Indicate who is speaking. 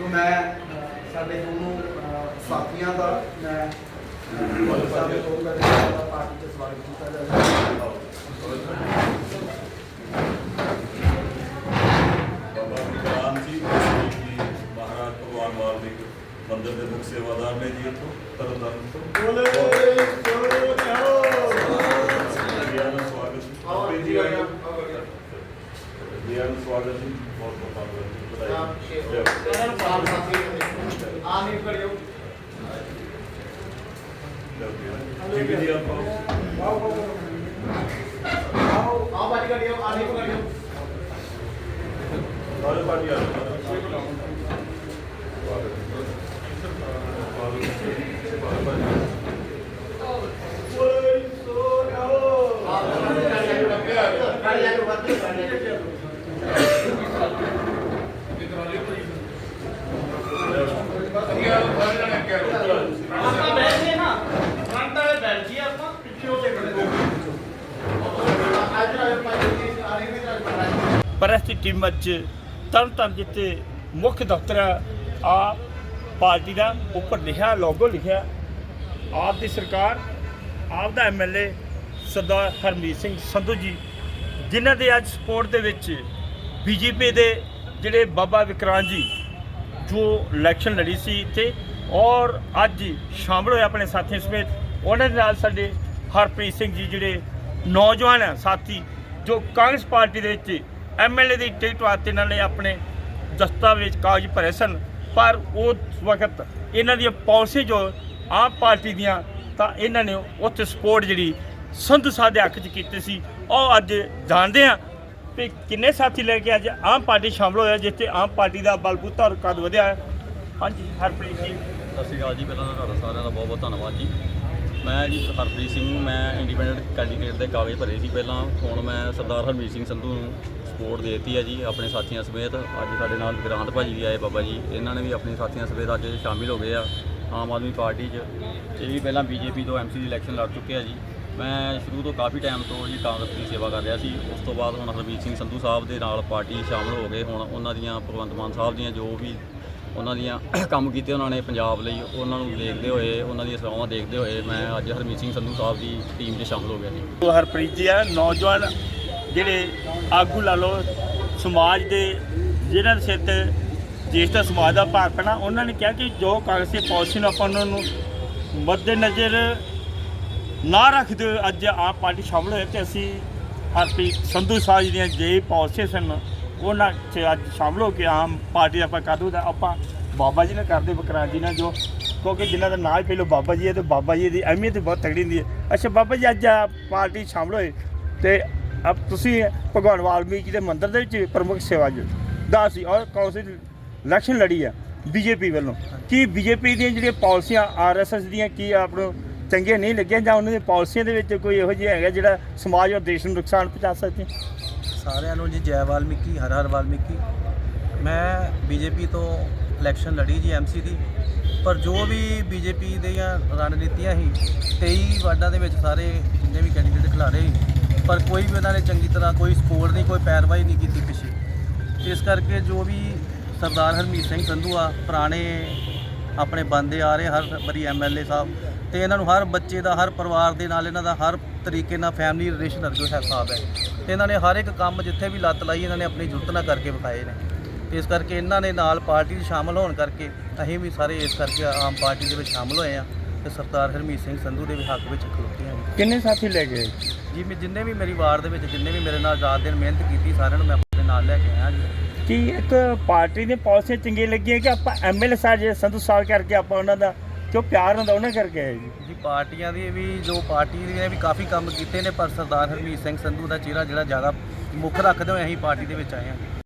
Speaker 1: ਸੋ ਮੈਂ ਸਾਡੇ ਦੋਨੋਂ ਸਾਥੀਆਂ ਦਾ ਮੈਂ ਸਾਡੇ ਤੋਂ ਦਾ ਪਾਰਟੀ ਚ ਸਵਾਗਤ ਕੀਤਾ ਜਾਵੇ
Speaker 2: ਬਾਬਾ ਵਿਕਰਾਮ ਜੀ ਜੀ ਮਹਾਰਾਜ ਭਗਵਾਨ ਵਾਲਮੀਕ ਮੰਦਿਰ ਦੇ ਮੁਖ ਸੇਵਾਦਾਰ ਨੇ ਜੀ ਇੱਥੋਂ ਤਰਨਤਾਰਨ ਤੋਂ।
Speaker 1: ਬੋਲੇ ਸੋ ਨਿਹਾਲ
Speaker 2: ਜੀ ਆਇਆਂ ਨੂੰ ਸਵਾਗਤ। ਜੀ ਜੀ, ਆਇਆਂ ਨੂੰ
Speaker 1: ਆਓ ਜੀ।
Speaker 2: ਜੀ ਆਇਆਂ ਨੂੰ ਸਵਾਗਤ ਜੀ ਬਹੁਤ ਬਹੁਤ ਧੰਨਵਾਦ ਜੀ ਵਧਾਈ
Speaker 1: ਆਪ ਸਾਥੀ ਆ ਨਹੀਂ ਕਰਿਓ
Speaker 2: ਜੀ ਵੀ ਜੀ ਆਪਾਂ
Speaker 1: ਆਓ ਆਓ ਆਓ ਬਾਜੀ ਕਰਿਓ ਆ ਨਹੀਂ ਕਰਿਓ
Speaker 2: ਸਾਰੇ ਪਾਰਟੀ ਆ
Speaker 3: ਆਪਾਂ ਬੈਠੇ ਨਾ ਫਰੰਟ ਵਾਲੇ ਬੈਠ ਜੀ ਆਪਾਂ ਪਿੱਛੇ ਹੋ ਕੇ ਖੜੇ
Speaker 4: ਪ੍ਰੈਸ ਟੀਮ ਵਿੱਚ ਤਰਨਤਾਰਨ ਜਿੱਥੇ ਮੁੱਖ ਦਫ਼ਤਰ ਆ। ਪਾਰਟੀ ਦਾ ਉੱਪਰ ਲਿਖਿਆ ਲੋਗੋ ਲਿਖਿਆ। ਆਪ ਦੀ ਸਰਕਾਰ, ਆਪ ਦਾ ਐਮਐਲਏ ਸਰਦਾਰ ਹਰਮੀਤ ਸਿੰਘ ਸੰਧੂ ਜੀ, ਜਿਨ੍ਹਾਂ ਦੇ ਅੱਜ ਸਪੋਰਟ ਦੇ ਵਿੱਚ ਬੀਜੇਪੀ ਦੇ ਜਿਹੜੇ ਬਾਬਾ ਵਿਕਰਾਂਤ ਜੀ, ਜੋ ਇਲੈਕਸ਼ਨ ਲੜੀ ਸੀ ਇੱਥੇ ਔਰ ਅੱਜ ਸ਼ਾਮਲ ਹੋਏ ਆਪਣੇ ਸਾਥੀਆਂ ਸਮੇਤ, ਉਹਨਾਂ ਦੇ ਨਾਲ ਸਾਡੇ ਹਰਪ੍ਰੀਤ ਸਿੰਘ ਜੀ ਜਿਹੜੇ ਨੌਜਵਾਨ ਆ, ਸਾਥੀ, ਜੋ ਕਾਂਗਰਸ ਪਾਰਟੀ ਦੇ ਵਿੱਚ ਐਮਐਲਏ ਦੀ ਟਿਕਟ ਵਾਸਤੇ ਇਹਨਾਂ ਨੇ ਆਪਣੇ ਦਸਤਾਵੇਜ਼, ਕਾਗਜ਼ ਭਰੇ ਸਨ। ਪਰ ਉਸ ਵਕਤ ਇਹਨਾਂ ਦੀਆਂ ਪਾਲਿਸੀ ਜੋ ਆਮ ਪਾਰਟੀ ਦੀਆਂ, ਤਾਂ ਇਹਨਾਂ ਨੇ ਉੱਥੇ ਸਪੋਰਟ ਜਿਹੜੀ ਸੰਧੂ ਸਾਹਿਬ ਦੇ ਹੱਕ 'ਚ ਕੀਤੀ ਸੀ। ਉਹ ਅੱਜ ਜਾਣਦੇ ਆ ਵੀ ਕਿੰਨੇ ਸਾਥੀ ਲੈ ਕੇ ਅੱਜ ਆਮ ਪਾਰਟੀ ਸ਼ਾਮਲ ਹੋਇਆ, ਜਿੱਥੇ ਆਮ ਪਾਰਟੀ ਦਾ ਬਲਬੂਤਾ ਔਰ ਕੱਦ ਵਧਿਆ। ਹੈ ਹਾਂਜੀ, ਹਰਪ੍ਰੀਤ ਜੀ।
Speaker 5: ਸਤਿ ਸ਼੍ਰੀ ਅਕਾਲ ਜੀ, ਪਹਿਲਾਂ ਤਾਂ ਤੁਹਾਡਾ ਸਾਰਿਆਂ ਦਾ ਬਹੁਤ ਬਹੁਤ ਧੰਨਵਾਦ ਜੀ। ਮੈਂ ਜੀ ਹਰਪ੍ਰੀਤ ਸਿੰਘ, ਮੈਂ ਇੰਡੀਪੈਂਡੈਂਟ ਕੈਂਡੀਡੇਟ ਦੇ ਕਾਗਜ਼ ਭਰੇ ਸੀ ਪਹਿਲਾਂ। ਹੁਣ ਮੈਂ ਸਰਦਾਰ ਹਰਮੀਤ ਸਿੰਘ ਸੰਧੂ ਨੂੰ ਸਪੋਰਟ ਦੇਤੀ ਹੈ ਜੀ ਆਪਣੇ ਸਾਥੀਆਂ ਸਮੇਤ। ਅੱਜ ਸਾਡੇ ਨਾਲ ਵਿਕਰਾਂਤ ਭਾਜੀ ਵੀ ਆਏ ਬਾਬਾ ਜੀ। ਇਹਨਾਂ ਨੇ ਵੀ ਆਪਣੇ ਸਾਥੀਆਂ ਸਮੇਤ ਅੱਜ ਸ਼ਾਮਿਲ ਹੋ ਗਏ ਆ ਆਮ ਆਦਮੀ ਪਾਰਟੀ 'ਚ। ਇਹ ਵੀ ਪਹਿਲਾਂ ਬੀਜੇਪੀ ਤੋਂ ਐਮਸੀ ਦੀ ਇਲੈਕਸ਼ਨ ਲੜ ਚੁੱਕੇ ਆ ਜੀ। ਮੈਂ ਸ਼ੁਰੂ ਤੋਂ ਕਾਫੀ ਟਾਈਮ ਤੋਂ ਜੀ ਕਾਂਗਰਸ ਦੀ ਸੇਵਾ ਕਰ ਰਿਹਾ ਸੀ। ਉਸ ਤੋਂ ਬਾਅਦ ਹੁਣ ਹਰਮੀਤ ਸਿੰਘ ਸੰਧੂ ਸਾਹਿਬ ਦੇ ਨਾਲ ਪਾਰਟੀ ਸ਼ਾਮਲ ਹੋ ਗਏ। ਹੁਣ ਉਹਨਾਂ ਦੀਆਂ ਭਗਵੰਤ ਮਾਨ ਸਾਹਿਬ ਦੀਆਂ ਜੋ ਵੀ ਉਹਨਾਂ ਦੀਆਂ ਕੰਮ ਕੀਤੇ ਉਹਨਾਂ ਨੇ ਪੰਜਾਬ ਲਈ, ਉਹਨਾਂ ਨੂੰ ਦੇਖਦੇ ਹੋਏ, ਉਹਨਾਂ ਦੀਆਂ ਸੇਵਾਵਾਂ ਦੇਖਦੇ ਹੋਏ ਮੈਂ ਅੱਜ ਹਰਮੀਤ ਸਿੰਘ ਸੰਧੂ ਸਾਹਿਬ ਦੀ ਟੀਮ 'ਚ ਸ਼ਾਮਲ ਹੋ ਗਿਆ ਜੀ।
Speaker 4: ਉਹ ਹਰਪ੍ਰੀਤ ਜੀ ਆ, ਨੌਜਵਾਨ ਜਿਹੜੇ ਆਗੂ ਲਾ ਲਓ, ਸਮਾਜ ਦੇ ਜਿਹਨਾਂ ਦੇ ਸਿਰ ਤੇ ਦੇਸ਼ ਦਾ ਸਮਾਜ ਦਾ ਭਾਰ ਪੈਣਾ, ਉਹਨਾਂ ਨੇ ਕਿਹਾ ਕਿ ਜੋ ਕਾਂਗਰਸੀ ਪਾਲਿਸੀ ਨੂੰ ਆਪਾਂ ਉਹਨਾਂ ਨੂੰ ਮੱਦੇਨਜ਼ਰ ਨਾ ਰੱਖਦੇ ਹੋਏ ਅੱਜ ਆਪ ਪਾਰਟੀ ਸ਼ਾਮਲ ਹੋਏ ਤੇ ਅਸੀਂ ਹਰਪ੍ਰੀਤ ਸੰਧੂ ਸਾਹਿਬ ਜੀ ਦੀਆਂ ਜੇ ਪਾਲਿਸੀ ਸਨ ਉਹਨਾਂ 'ਚ ਅੱਜ ਸ਼ਾਮਲ ਹੋ ਕੇ ਆਮ ਪਾਰਟੀ ਆਪਾਂ ਕਾਦੂ ਦਾ ਆਪਾਂ ਬਾਬਾ ਜੀ ਨਾਲ ਕਰਦੇ ਬਕਰਾਂ ਜੀ ਨਾਲ ਜੋ, ਕਿਉਂਕਿ ਜਿਨ੍ਹਾਂ ਦਾ ਨਾਂ ਹੀ ਪਹਿਲਾਂ ਬਾਬਾ ਜੀ ਹੈ ਤੇ ਬਾਬਾ ਜੀ ਦੀ ਅਹਿਮੀਅਤ ਬਹੁਤ ਤਗੜੀ ਹੁੰਦੀ ਹੈ। ਅੱਛਾ ਬਾਬਾ ਜੀ, ਅੱਜ ਪਾਰਟੀ ਸ਼ਾਮਲ ਹੋਏ ਤੇ ਅਬ ਤੁਸੀਂ ਭਗਵਾਨ ਵਾਲਮੀਕ ਜੀ ਦੇ ਮੰਦਿਰ ਦੇ ਵਿੱਚ ਪ੍ਰਮੁੱਖ ਸੇਵਾ ਜੋ ਦਾ ਸੀ ਔਰ ਕੌਂਸਲ ਇਲੈਕਸ਼ਨ ਲੜੀ ਆ ਬੀਜੇਪੀ ਵੱਲੋਂ। ਕੀ ਬੀਜੇਪੀ ਦੀਆਂ ਜਿਹੜੀਆਂ ਪਾਲਿਸੀਆਂ ਆਰਐਸਐਸ ਦੀਆਂ ਕੀ ਆਪ ਨੂੰ ਚੰਗੀਆਂ ਨਹੀਂ ਲੱਗੀਆਂ ਜਾਂ ਉਹਨਾਂ ਦੀਆਂ ਪਾਲਿਸੀਆਂ ਦੇ ਵਿੱਚ ਕੋਈ ਇਹੋ ਜਿਹਾ ਹੈਗਾ ਜਿਹੜਾ ਸਮਾਜ ਔਰ ਦੇਸ਼ ਨੂੰ ਨੁਕਸਾਨ ਪਹੁੰਚਾ ਸਕਦੇ
Speaker 6: ਸਾਰਿਆਂ ਨੂੰ ਜੀ, ਜੈ ਵਾਲਮੀਕੀ, ਹਰ ਹਰ ਵਾਲਮੀਕੀ। ਮੈਂ ਬੀਜੇਪੀ ਤੋਂ ਇਲੈਕਸ਼ਨ ਲੜੀ ਜੀ ਐਮਸੀ ਦੀ। ਪਰ ਜੋ ਵੀ ਬੀਜੇਪੀ ਦੀਆਂ ਰਣਨੀਤੀਆਂ ਸੀ 23 ਵਾਰਡਾਂ ਦੇ ਵਿੱਚ ਸਾਰੇ ਜਿੰਨੇ ਵੀ ਕੈਂਡੀਡੇਟ ਖਿਲਾਰੇ ਸੀ, ਪਰ ਕੋਈ ਵੀ ਉਹਨਾਂ ਨੇ ਚੰਗੀ ਤਰ੍ਹਾਂ ਕੋਈ ਸਪੋਰਟ ਨਹੀਂ, ਕੋਈ ਪੈਰਵਾਈ ਨਹੀਂ ਕੀਤੀ ਪਿੱਛੇ। ਇਸ ਕਰਕੇ ਜੋ ਵੀ ਸਰਦਾਰ ਹਰਮੀਤ ਸਿੰਘ ਸੰਧੂ ਆ, ਪੁਰਾਣੇ ਆਪਣੇ ਬੰਦੇ ਆ ਰਹੇ, ਹਰ ਵਾਰੀ ਐਮਐਲਏ ਸਾਹਿਬ, ਤੇ ਇਹਨਾਂ ਨੂੰ ਹਰ ਬੱਚੇ ਦਾ, ਹਰ ਪਰਿਵਾਰ ਦੇ ਨਾਲ ਇਹਨਾਂ ਦਾ, ਹਰ ਤਰੀਕੇ ਨਾਲ ਫੈਮਿਲੀ ਰਿਲੇਸ਼ਨ ਜੋ ਹੈ ਹਿਸਾਬ ਹੈ। ਤੇ ਇਹਨਾਂ ਨੇ ਹਰ ਇੱਕ ਕੰਮ ਜਿੱਥੇ ਵੀ ਲੱਤ ਲਾਈ ਇਹਨਾਂ ਨੇ ਆਪਣੀ ਜੁਰਤ ਨਾਲ ਕਰਕੇ ਵਿਖਾਏ ਨੇ। ਤੇ ਇਸ ਕਰਕੇ ਇਹਨਾਂ ਨੇ ਨਾਲ ਪਾਰਟੀ 'ਚ ਸ਼ਾਮਲ ਹੋਣ ਕਰਕੇ ਅਸੀਂ ਵੀ ਸਾਰੇ ਇਸ ਕਰਕੇ ਆਮ ਪਾਰਟੀ ਦੇ ਵਿੱਚ ਸ਼ਾਮਲ ਹੋਏ ਆ ਤੇ ਸਰਦਾਰ ਹਰਮੀਤ ਸਿੰਘ ਸੰਧੂ ਦੇ ਵੀ ਹੱਕ ਵਿੱਚ ਖਲੋਤੇ ਹਾਂ।
Speaker 4: ਕਿੰਨੇ ਸਾਥੀ ਲੈ ਗਏ?
Speaker 6: ਜੀ ਮੈਂ ਜਿੰਨੇ ਵੀ ਮੇਰੀ ਵਾਰਡ ਦੇ ਵਿੱਚ ਜਿੰਨੇ ਵੀ ਮੇਰੇ ਨਾਲ ਰਾਤ ਦਿਨ ਮਿਹਨਤ ਕੀਤੀ ਸਾਰਿਆਂ ਨੂੰ ਮੈਂ ਆਪਣੇ ਨਾਲ ਲੈ ਕੇ ਆਇਆ ਜੀ।
Speaker 4: ਕੀ ਇੱਕ ਪਾਰਟੀ ਦੀਆਂ ਪਾਲਿਸੀਆਂ ਚੰਗੀਆਂ ਲੱਗੀਆਂ ਕਿ ਆਪਾਂ ਐਮਐਲਏ ਸਾਹਿਬ ਜੇ ਸੰਧੂ ਸਾਹਿਬ ਕਰਕੇ ਆਪਾਂ ਉਹਨਾਂ ਦਾ ਜੋ ਪਿਆਰ ਹੁੰਦਾ ਉਹਨਾਂ ਕਰਕੇ ਆਏ ਜੀ।
Speaker 6: ਜੀ, ਪਾਰਟੀਆਂ ਦੀ ਵੀ, ਜੋ ਪਾਰਟੀ ਨੇ ਵੀ ਕਾਫੀ ਕੰਮ ਕੀਤੇ ਨੇ, ਪਰ ਸਰਦਾਰ ਹਰਮੀਤ ਸਿੰਘ ਸੰਧੂ ਦਾ ਚਿਹਰਾ ਜਿਹੜਾ ਜ਼ਿਆਦਾ ਮੁੱਖ ਰੱਖਦੇ ਹੋਏ ਅਸੀਂ ਪਾਰਟੀ ਦੇ ਵਿੱਚ ਆਏ ਹਾਂ।